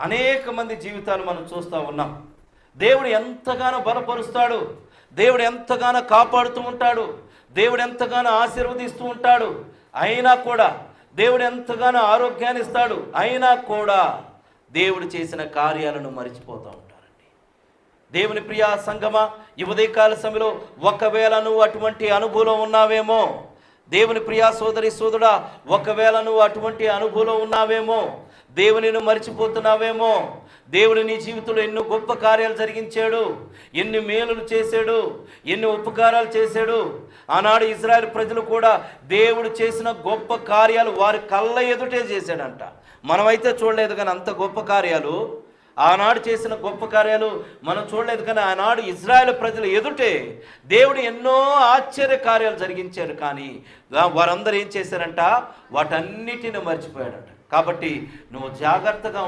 అనేక మంది జీవితాలు మనం చూస్తూ ఉన్నాం. దేవుడు ఎంతగానో బలపరుస్తాడు. దేవుడు ఎంతగానో కాపాడుతూ ఉంటాడు. దేవుడు ఎంతగానో ఆశీర్వదిస్తూ ఉంటాడు. అయినా కూడా దేవుడు ఎంతగానో ఆరోగ్యాన్ని ఇస్తాడు. అయినా కూడా దేవుడు చేసిన కార్యాలను మరిచిపోతూ ఉంటారండి. దేవుని ప్రియా సంగమా ఈ సమయంలో ఒకవేళ నువ్వు అటువంటి అనుభవం ఉన్నావేమో దేవుని ప్రియా సోదరి సోదరుడా ఒకవేళ నువ్వు అటువంటి అనుభవం ఉన్నావేమో దేవునిను మర్చిపోతున్నావేమో. దేవుడు నీ జీవితంలో ఎన్నో గొప్ప కార్యాలు జరిగించాడు. ఎన్ని మేలులు చేశాడు. ఎన్ని ఉపకారాలు చేశాడు. ఆనాడు ఇజ్రాయెల్ ప్రజలు కూడా దేవుడు చేసిన గొప్ప కార్యాలు వారి కళ్ళ ఎదుటే చేశాడంట. మనమైతే చూడలేదు కానీ అంత గొప్ప కార్యాలు ఆనాడు చేసిన గొప్ప కార్యాలు మనం చూడలేదు కానీ ఆనాడు ఇజ్రాయెల్ ప్రజలు ఎదుటే దేవుడు ఎన్నో ఆశ్చర్య కార్యాలు జరిగించారు. కానీ వారందరూ ఏం చేశారంట? వాటన్నిటిని మర్చిపోయాడంట కాబట్టి నువ్వు జాగ్రత్తగా